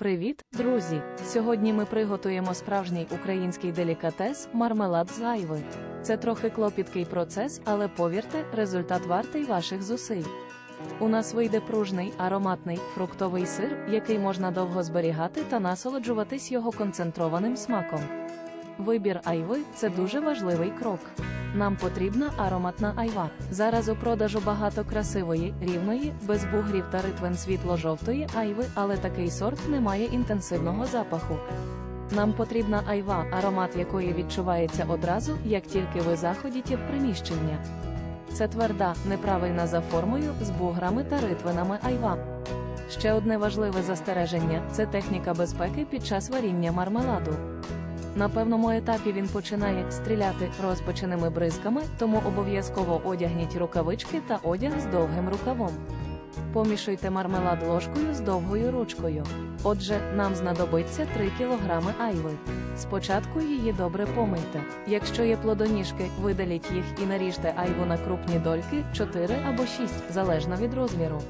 Привіт, друзі! Сьогодні ми приготуємо справжній український делікатес мармелад з айви. Це трохи клопіткий процес, але повірте, результат вартий ваших зусиль. У нас вийде пружний, ароматний, фруктовий сир, який можна довго зберігати та насолоджуватись його концентрованим смаком. Вибір айви це дуже важливий крок. Нам потрібна ароматна айва. Зараз у продажу багато красивої, рівної, без бугрів та ритвин світло-жовтої айви, але такий сорт не має інтенсивного запаху. Нам потрібна айва, аромат якої відчувається одразу, як тільки ви заходите в приміщення. Це тверда, неправильна за формою, з буграми та ритвинами айва. Ще одне важливе застереження це техніка безпеки під час варіння мармеладу. На певному етапі він починає стріляти розпеченими бризками, тому обов'язково одягніть рукавички та одяг з довгим рукавом. Помішуйте мармелад ложкою з довгою ручкою. Отже, нам знадобиться 3 кг айви. Спочатку її добре помийте. Якщо є плодоніжки, видаліть їх і наріжте айву на крупні дольки 4 або 6, залежно від розміру.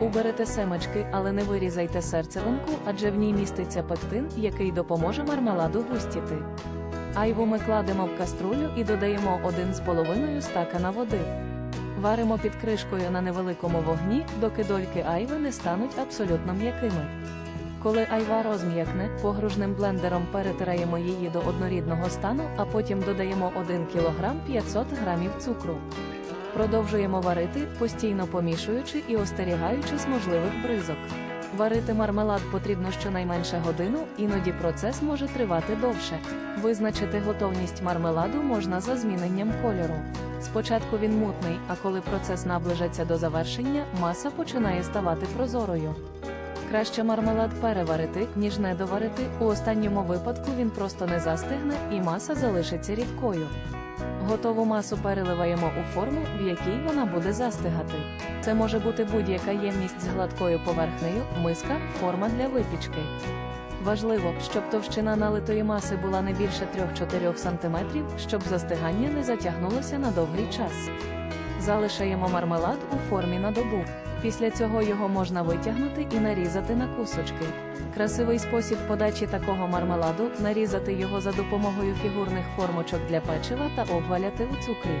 Уберете семечки, але не вирізайте серцевинку, адже в ній міститься пектин, який допоможе мармеладу густіти. Айву ми кладемо в каструлю і додаємо 1,5 стакана води. Варимо під кришкою на невеликому вогні, доки дольки айви не стануть абсолютно м'якими. Коли айва розм'якне, погружним блендером перетираємо її до однорідного стану, а потім додаємо 1 кг 500 г цукру. Продовжуємо варити, постійно помішуючи і остерігаючись можливих бризок. Варити мармелад потрібно щонайменше годину, іноді процес може тривати довше. Визначити готовність мармеладу можна за зміненням кольору. Спочатку він мутний, а коли процес наближається до завершення, маса починає ставати прозорою. Краще мармелад переварити, ніж не доварити. У останньому випадку він просто не застигне і маса залишиться рідкою. Готову масу переливаємо у форму, в якій вона буде застигати. Це може бути будь-яка ємність з гладкою поверхнею, миска, форма для випічки. Важливо, щоб товщина налитої маси була не більше 3-4 см, щоб застигання не затягнулося на довгий час. Залишаємо мармелад у формі на добу. Після цього його можна витягнути і нарізати на кусочки. Красивий спосіб подачі такого мармеладу нарізати його за допомогою фігурних формочок для печива та обваляти у цукрі.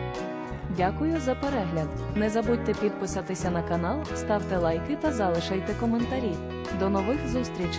Дякую за перегляд. Не забудьте підписатися на канал, ставте лайки та залишайте коментарі. До нових зустрічей!